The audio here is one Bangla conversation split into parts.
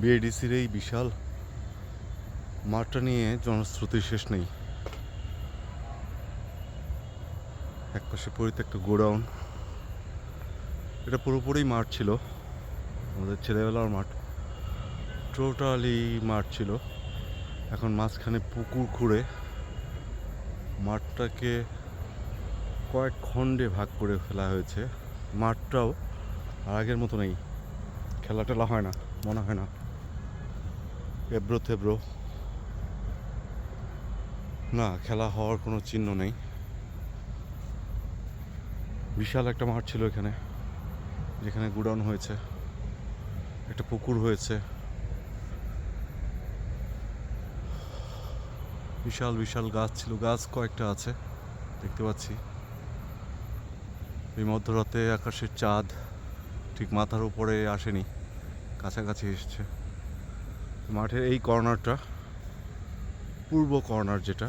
বিএডিসির এই বিশাল মাঠটা নিয়ে জনশ্রুতির শেষ নেই। একপাশে পরিত্যক্ত গোডাউন। এটা পুরোপুরি মাঠ ছিল। আমাদের ছেলেবেলার মাঠ। টোটালি মাঠ ছিল। এখন মাঝখানে পুকুর খুঁড়ে মাঠটাকে কয়েক খণ্ডে ভাগ করে ফেলা হয়েছে। মাঠটাও আগের মতো নেই। খেলা টেলা হয় না, মনে হয় না। এবড়ো থেবড়ো না, খেলা হওয়ার কোনো চিহ্ন নেই। বিশাল একটা মাঠ ছিল এখানে, যেখানে গুডাউন হয়েছে, একটা পুকুর হয়েছে। বিশাল বিশাল গাছ ছিল, গাছ কয়েকটা আছে, দেখতে পাচ্ছি। এই মধ্যরাতে আকাশের চাঁদ ঠিক মাথার উপরে আসেনি, কাছাকাছি এসছে। মাঠের এই কর্নারটা, পূর্ব কর্নার যেটা,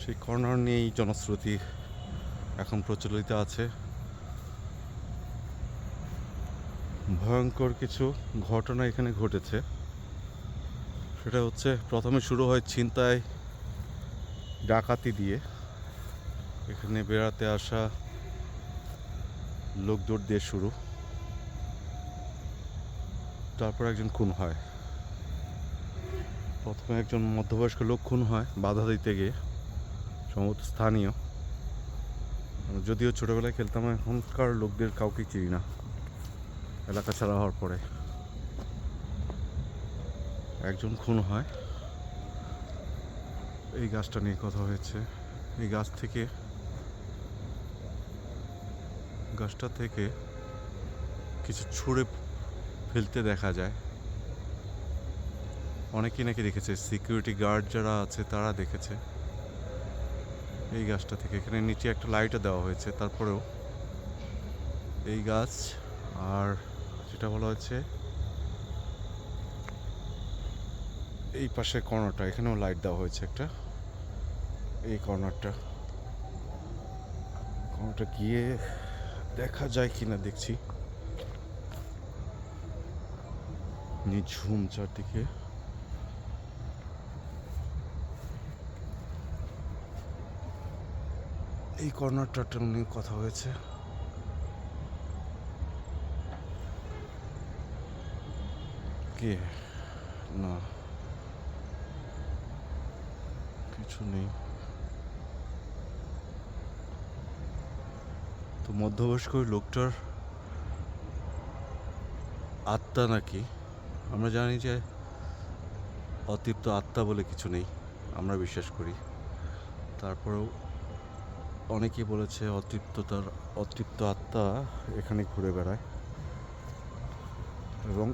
সেই কর্নার নিয়েই জনশ্রুতি এখন প্রচলিত আছে। ভয়ঙ্কর কিছু ঘটনা এখানে ঘটেছে। সেটা হচ্ছে, প্রথমে শুরু হয় ছিনতাই, ডাকাতি দিয়ে। এখানে বেড়াতে আসা লোকদৌড় দিয়ে শুরু। তারপর একজন খুন হয়। প্রথমে একজন মধ্যবয়স্ক লোক খুন হয়, বাধা দিতে গিয়ে, সম্ভবত স্থানীয়। যদিও ছোটোবেলায় খেলতাম, এখনকার লোকদের কাউকে চিনি না, এলাকা ছাড়া হওয়ার পরে। একজন খুন হয়। এই গাছটা নিয়ে কথা হয়েছে। এই গাছ থেকে, গাছটা থেকে কিছু ছুঁড়ে ফেলতে দেখা যায়। অনেকেই নাকি দেখেছে। সিকিউরিটি গার্ড যারা আছে, তারা দেখেছে। এই গাছটা থেকে। এখানে নিচে একটা লাইটও দেওয়া হয়েছে। তারপরেও এই গাছ আর যেটা বলা হচ্ছে এই পাশে কর্নারটা, এখানেও লাইট দেওয়া হয়েছে একটা। এই কর্নারটা। কর্নারটা গিয়ে দেখা যায় কিনা দেখছি। নিঝুম চারদিকে। এই কর্নারটা নিয়ে কথা হয়েছে। কে? না। কিছু নেই। তো মধ্যবয়স্ক ওই লোকটার আত্মা নাকি? আমরা জানি যে অতৃপ্ত আত্মা বলে কিছু নেই। আমরা বিশ্বাস করি। তারপরেও অনেকেই বলেছে অতৃপ্ত তার অতৃপ্ত আত্মা এখানে ঘুরে বেড়ায়। এবং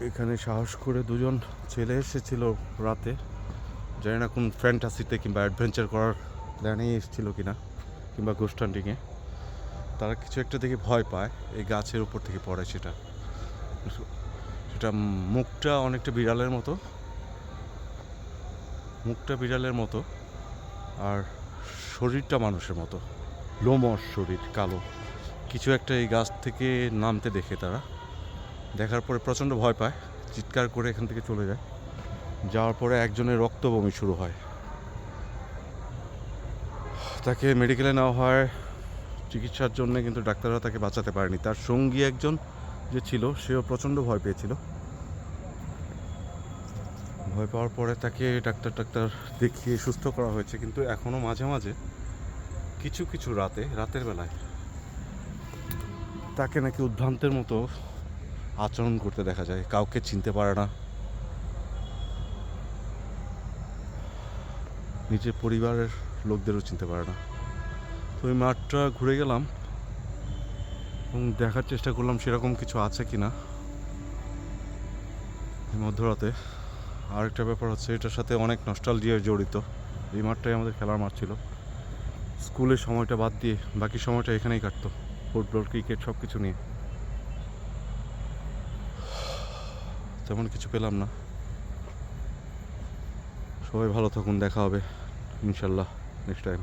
এখানে সাহস করে দুজন ছেলে এসেছিল রাতে। জানি না কোন ফ্যান্টাসিতে কিংবা অ্যাডভেঞ্চার করার প্ল্যানেই এসেছিল কিনা, কিংবা হান্টিংয়ে তারা কিছু একটা দেখে ভয় পায়, এই গাছের উপর থেকে পড়ে সেটা। সেটা মুখটা অনেকটা বিড়ালের মতো। মুখটা বিড়ালের মতো। আর শরীরটা মানুষের মতো। লোমস শরীর কালো। কিছু একটা এই গাছ থেকে নামতে দেখে তারা। দেখার পরে প্রচণ্ড ভয় পায় চিৎকার করে এখান থেকে চলে যায়। যাওয়ার পরে একজনের রক্ত বমি শুরু হয়। তাকে মেডিকেলে নেওয়া হয়। চিকিৎসার জন্য কিন্তু ডাক্তাররা তাকে বাঁচাতে পারেনি। তার সঙ্গী একজন যে ছিল সেও প্রচণ্ড ভয় পেয়েছিল। ভয় পাওয়ার পরে তাকে ডাক্তার ডাক্তার দেখিয়ে সুস্থ করা হয়েছে। কিন্তু এখনও মাঝে মাঝে কিছু কিছু রাতে, রাতের বেলায় তাকে নাকি উদ্ভ্রান্তের মতো আচরণ করতে দেখা যায়। কাউকে চিনতে পারে না। নিজের পরিবারের লোকদেরও চিনতে পারে না। তো ওই মাঠটা ঘুরে গেলাম এবং দেখার চেষ্টা করলাম সেরকম কিছু আছে কি না মধ্যরাতে আরেকটা ব্যাপার হচ্ছে, এটার সাথে অনেক নস্টালজিয়া জড়িত। এই মাঠটাই আমাদের খেলার মাঠ ছিল। স্কুলের সময়টা বাদ দিয়ে বাকি সময়টা এখানেই কাটতো, ফুটবল, ক্রিকেট সব কিছু নিয়ে। তেমন কিছু পেলাম না। সবাই ভালো থাকুন, দেখা হবে, ইনশাল্লাহ নেক্সট টাইম